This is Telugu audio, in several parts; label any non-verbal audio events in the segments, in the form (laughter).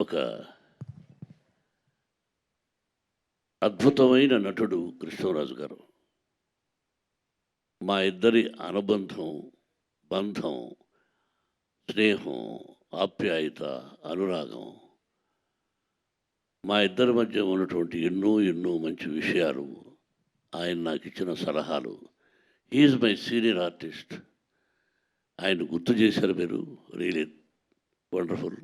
ఒక అద్భుతమైన నటుడు కృష్ణరాజు గారు. మా ఇద్దరి అనుబంధం బంధం స్నేహం ఆప్యాయత అనురాగం మా ఇద్దరి మధ్య ఉన్నటువంటి ఎన్నో ఎన్నో మంచి విషయాలు ఆయన నాకు ఇచ్చిన సలహాలు. ఈజ్ మై సీనియర్ ఆర్టిస్ట్ ఆయన గుర్తు చేశారు మీరు. రియలీ వండర్ఫుల్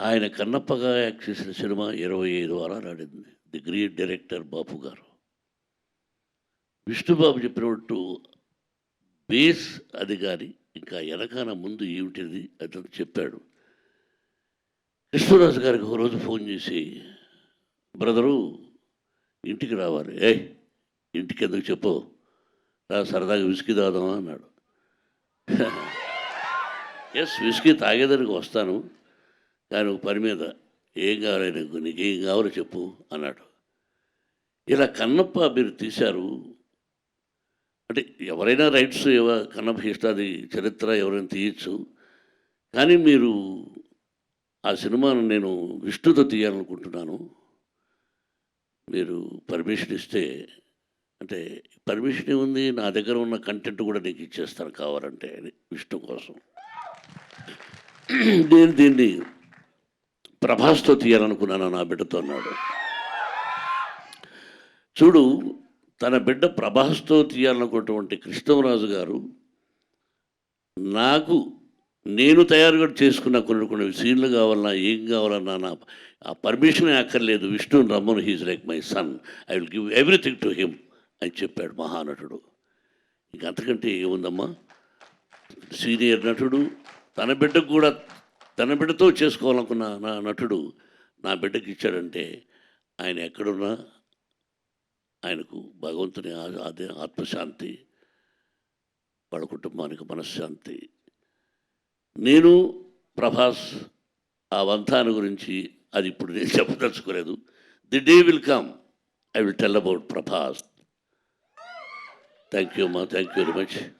ఆయన కన్నప్పగా యాక్ట్ చేసిన సినిమా ఇరవై ఐదు వారాలు ఆడింది. ది గ్రేట్ డైరెక్టర్ బాపు గారు. విష్ణుబాబు చెప్పినట్టు బేస్ అది కానీ ఇంకా వెనకాల ముందు ఏమిటిది అతను చెప్పాడు. కృష్ణరాజు గారికి ఒక రోజు ఫోన్ చేసి బ్రదరు ఇంటికి రావాలి. ఏ ఇంటికి ఎందుకు చెప్పు? రా సరదాగా విసికి తాగుదామా? అన్నాడు. (laughs) ఎస్ విసుకి తాగేదానికి వస్తాను. కానీ ఒక పని మీద ఏం కావాలి నీకు? నీకు ఏం కావాలో చెప్పు అన్నాడు. ఇలా కన్నప్ప మీరు తీశారు. అంటే ఎవరైనా రైట్స్ ఏవో కన్నప్ప ఇష్టాది చరిత్ర ఎవరైనా తీయచ్చు. కానీ మీరు ఆ సినిమాను నేను విష్ణుతో తీయాలనుకుంటున్నాను. మీరు పర్మిషన్ ఇస్తే అంటే పర్మిషన్ ఏముంది? నా దగ్గర ఉన్న కంటెంట్ కూడా నీకు ఇచ్చేస్తాను కావాలంటే అని విష్ణు కోసం. నేను దీన్ని ప్రభాస్తో తీయాలనుకున్నాను నా బిడ్డతో అన్నాడు. చూడు తన బిడ్డ ప్రభాస్తో తీయాలనుకున్నటువంటి కృష్ణరాజు గారు నాకు నేను తయారుగా చేసుకున్న కొన్ని కొన్ని సీన్లు కావాలన్నా ఏం కావాలన్నా నా ఆ పర్మిషన్ అక్కర్లేదు. విష్ణు రమ్మను he's like my son. I will give everything to him అని చెప్పాడు మహానటుడు. ఇంక అంతకంటే ఏముందమ్మా? సీనియర్ నటుడు తన బిడ్డకు కూడా తన బిడ్డతో చేసుకోవాలనుకున్న నా నటుడు నా బిడ్డకి ఇచ్చాడంటే ఆయన ఎక్కడున్నా ఆయనకు భగవంతుని అదే ఆత్మశాంతి వాళ్ళ కుటుంబానికి మనశ్శాంతి. నేను ప్రభాస్ ఆ వంతాన్ని గురించి అది ఇప్పుడు నేను చెప్పదలుచుకోలేదు. The day will come I will tell about Prabhas. Thank you అమ్మా థ్యాంక్ యూ వెరీ మచ్.